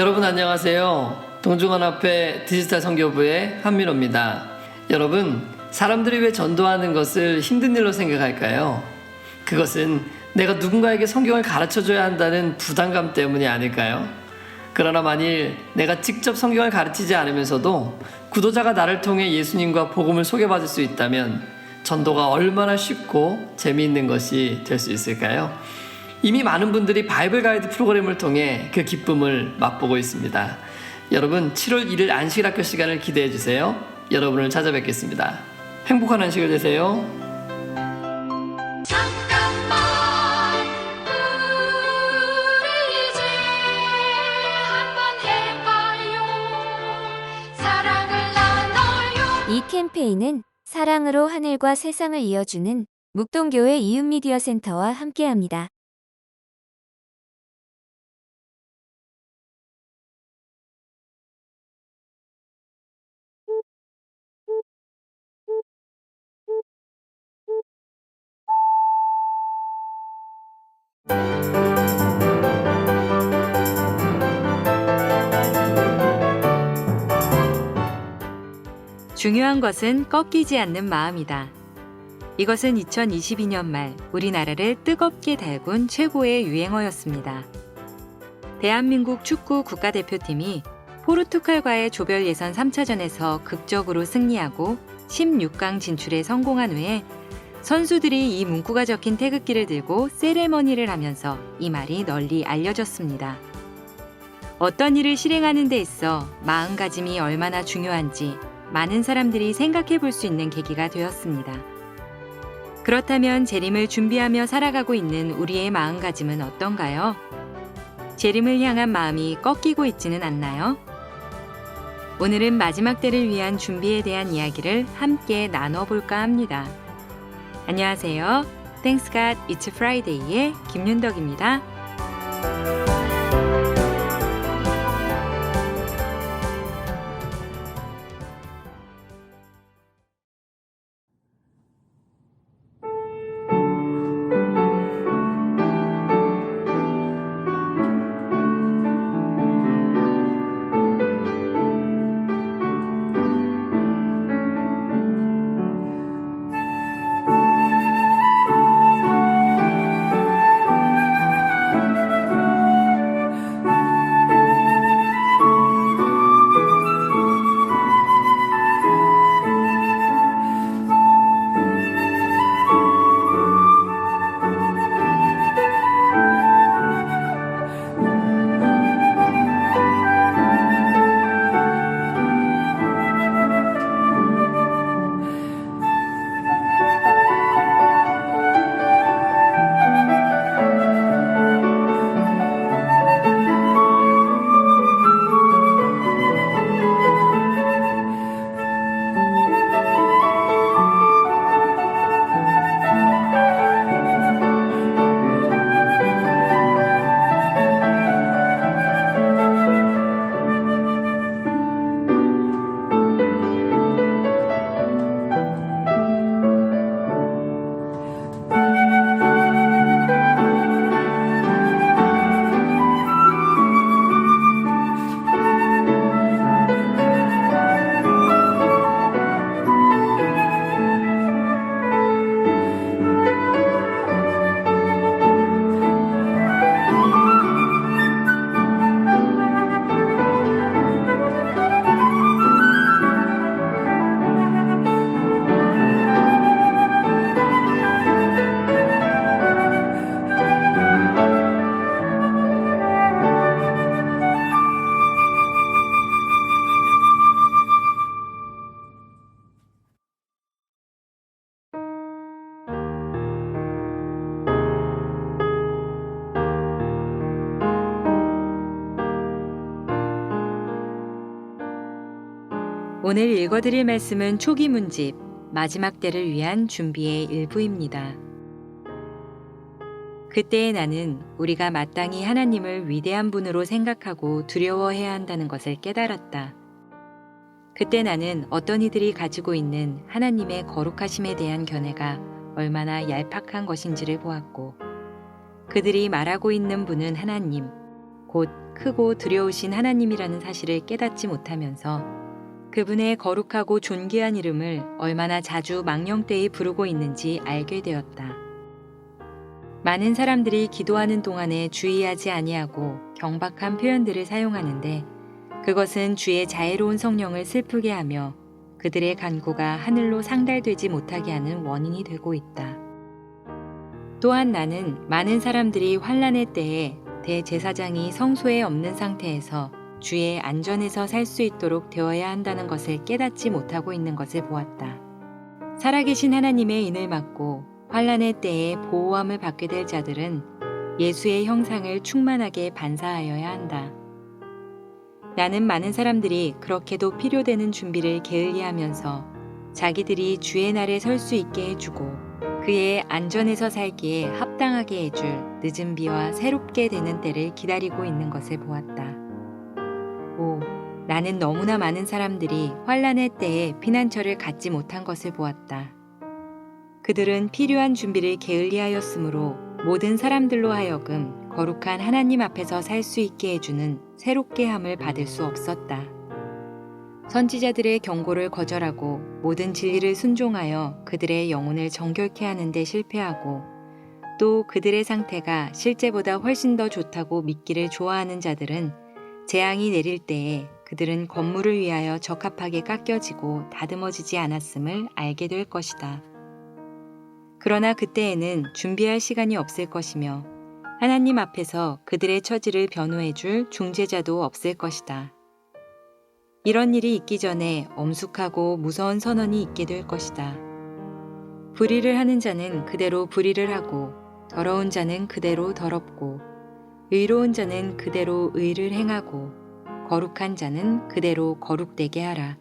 여러분 안녕하세요. 동중원 앞에 디지털 선교부의 한민호입니다. 여러분, 사람들이 왜 전도하는 것을 힘든 일로 생각할까요? 그것은 내가 누군가에게 성경을 가르쳐 줘야 한다는 부담감 때문이 아닐까요? 그러나 만일 내가 직접 성경을 가르치지 않으면서도 구도자가 나를 통해 예수님과 복음을 소개받을 수 있다면 전도가 얼마나 쉽고 재미있는 것이 될 수 있을까요? 이미 많은 분들이 바이블 가이드 프로그램을 통해 그 기쁨을 맛보고 있습니다. 여러분 7월 1일 안식학교 시간을 기대해 주세요. 여러분을 찾아뵙겠습니다. 행복한 안식을 되세요. 잠깐만 우리 이제 한번 해봐요 사랑을 나눠요 이 캠페인은 사랑으로 하늘과 세상을 이어주는 묵동교회 이웃미디어 센터와 함께합니다. 중요한 것은 꺾이지 않는 마음이다. 이것은 2022년 말 우리나라를 뜨겁게 달군 최고의 유행어였습니다. 대한민국 축구 국가대표팀이 포르투갈과의 조별 예선 3차전에서 극적으로 승리하고 16강 진출에 성공한 후에 선수들이 이 문구가 적힌 태극기를 들고 세레머니를 하면서 이 말이 널리 알려졌습니다. 어떤 일을 실행하는 데 있어 마음가짐이 얼마나 중요한지 많은 사람들이 생각해 볼 수 있는 계기가 되었습니다. 그렇다면 재림을 준비하며 살아가고 있는 우리의 마음가짐은 어떤가요? 재림을 향한 마음이 꺾이고 있지는 않나요? 오늘은 마지막 때를 위한 준비에 대한 이야기를 함께 나눠볼까 합니다. 안녕하세요. God It's Friday의 김윤덕입니다. 오늘 읽어드릴 말씀은 초기 문집 마지막 때를 위한 준비의 일부입니다. 그때의 나는 우리가 마땅히 하나님을 위대한 분으로 생각하고 두려워해야 한다는 것을 깨달았다. 그때 나는 어떤 이들이 가지고 있는 하나님의 거룩하심에 대한 견해가 얼마나 얄팍한 것인지를 보았고, 그들이 말하고 있는 분은 하나님, 곧 크고 두려우신 하나님이라는 사실을 깨닫지 못하면서 그분의 거룩하고 존귀한 이름을 얼마나 자주 망령되이 부르고 있는지 알게 되었다. 많은 사람들이 기도하는 동안에 주의하지 아니하고 경박한 표현들을 사용하는데 그것은 주의 자애로운 성령을 슬프게 하며 그들의 간구가 하늘로 상달되지 못하게 하는 원인이 되고 있다. 또한 나는 많은 사람들이 환란의 때에 대제사장이 성소에 없는 상태에서 주의 안전에서 살 수 있도록 되어야 한다는 것을 깨닫지 못하고 있는 것을 보았다. 살아계신 하나님의 인을 맡고 환란의 때에 보호함을 받게 될 자들은 예수의 형상을 충만하게 반사하여야 한다. 나는 많은 사람들이 그렇게도 필요되는 준비를 게을리하면서 자기들이 주의 날에 설 수 있게 해주고 그의 안전에서 살기에 합당하게 해줄 늦은 비와 새롭게 되는 때를 기다리고 있는 것을 보았다. 오, 나는 너무나 많은 사람들이 환란의 때에 피난처를 갖지 못한 것을 보았다. 그들은 필요한 준비를 게을리하였으므로 모든 사람들로 하여금 거룩한 하나님 앞에서 살 수 있게 해주는 새롭게 함을 받을 수 없었다. 선지자들의 경고를 거절하고 모든 진리를 순종하여 그들의 영혼을 정결케 하는데 실패하고 또 그들의 상태가 실제보다 훨씬 더 좋다고 믿기를 좋아하는 자들은 재앙이 내릴 때에 그들은 건물을 위하여 적합하게 깎여지고 다듬어지지 않았음을 알게 될 것이다. 그러나 그때에는 준비할 시간이 없을 것이며 하나님 앞에서 그들의 처지를 변호해 줄 중재자도 없을 것이다. 이런 일이 있기 전에 엄숙하고 무서운 선언이 있게 될 것이다. 불의를 하는 자는 그대로 불의를 하고 더러운 자는 그대로 더럽고 의로운 자는 그대로 의를 행하고 거룩한 자는 그대로 거룩되게 하라.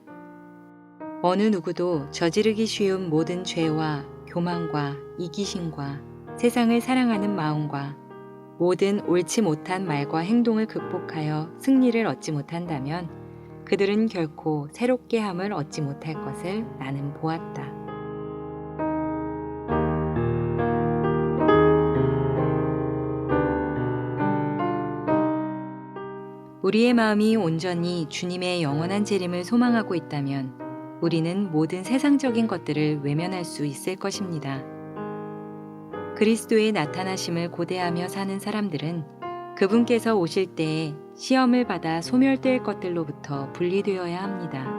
어느 누구도 저지르기 쉬운 모든 죄와 교만과 이기심과 세상을 사랑하는 마음과 모든 옳지 못한 말과 행동을 극복하여 승리를 얻지 못한다면 그들은 결코 새롭게 함을 얻지 못할 것을 나는 보았다. 우리의 마음이 온전히 주님의 영원한 재림을 소망하고 있다면 우리는 모든 세상적인 것들을 외면할 수 있을 것입니다. 그리스도의 나타나심을 고대하며 사는 사람들은 그분께서 오실 때에 시험을 받아 소멸될 것들로부터 분리되어야 합니다.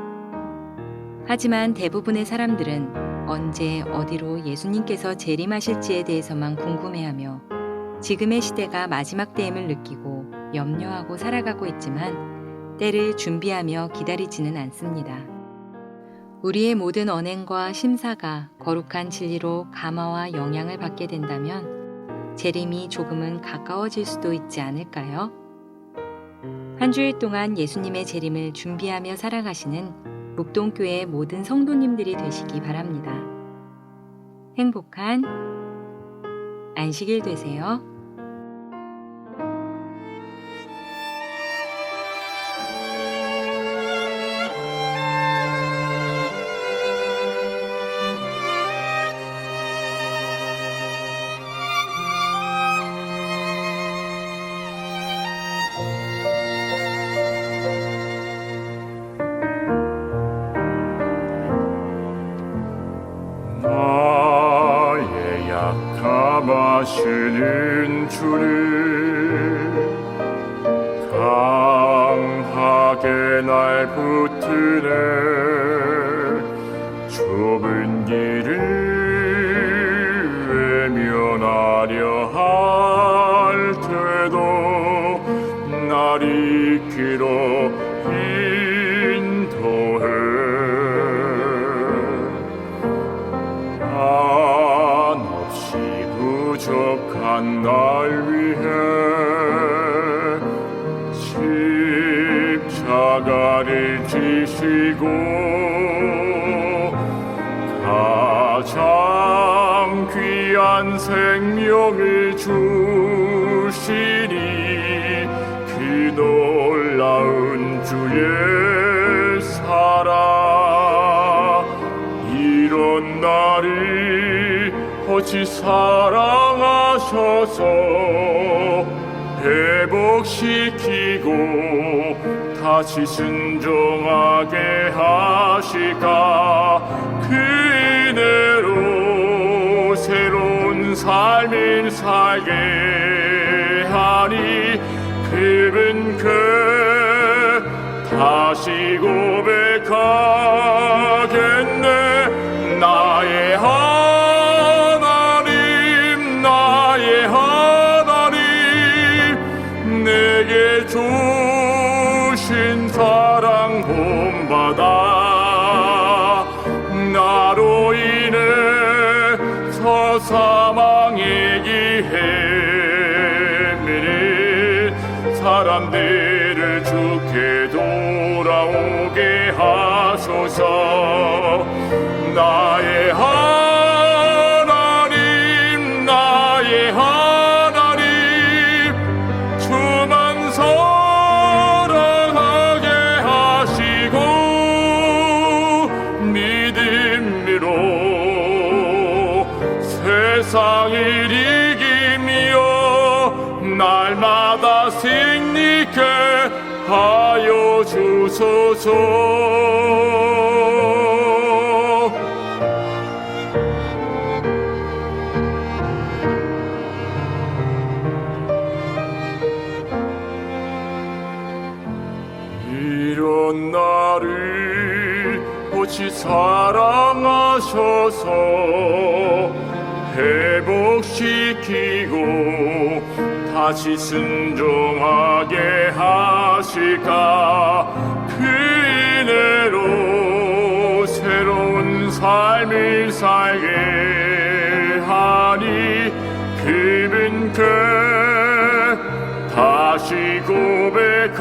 하지만 대부분의 사람들은 언제 어디로 예수님께서 재림하실지에 대해서만 궁금해하며 지금의 시대가 마지막 때임을 느끼고 염려하고 살아가고 있지만 때를 준비하며 기다리지는 않습니다. 우리의 모든 언행과 심사가 거룩한 진리로 감화와 영향을 받게 된다면 재림이 조금은 가까워질 수도 있지 않을까요? 한 주일 동안 예수님의 재림을 준비하며 살아가시는 묵동교회 모든 성도님들이 되시기 바랍니다. 행복한 안식일 되세요. 이키로 인도해. 한없이 부족한 날 위해 십자가를 지시고 가장 귀한 생명을 주시니 그 놀라운 주의 사랑. 이런 날이 어찌 사랑하셔서 회복시키고 다시 순종하게 하실까? 그 은혜로 새로운 삶을 살게 하니 다시 고백하겠네 주소서. 이런 나를 오직 사랑하셔서 회복시키고 다시 순종하게 하실까? 그 은혜로 새로운 삶을 살게 하니 그분 그 다시 고백하겠네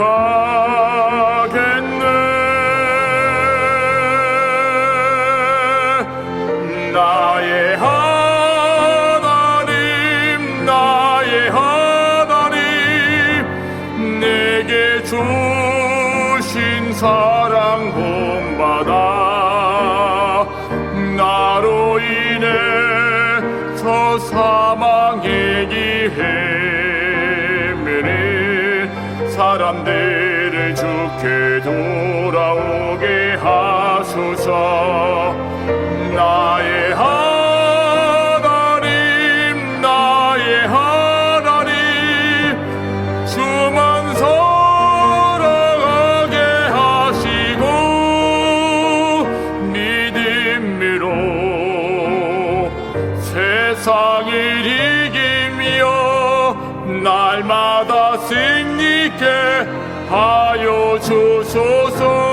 세상을 이기며 날마다 승리케 하여 주소서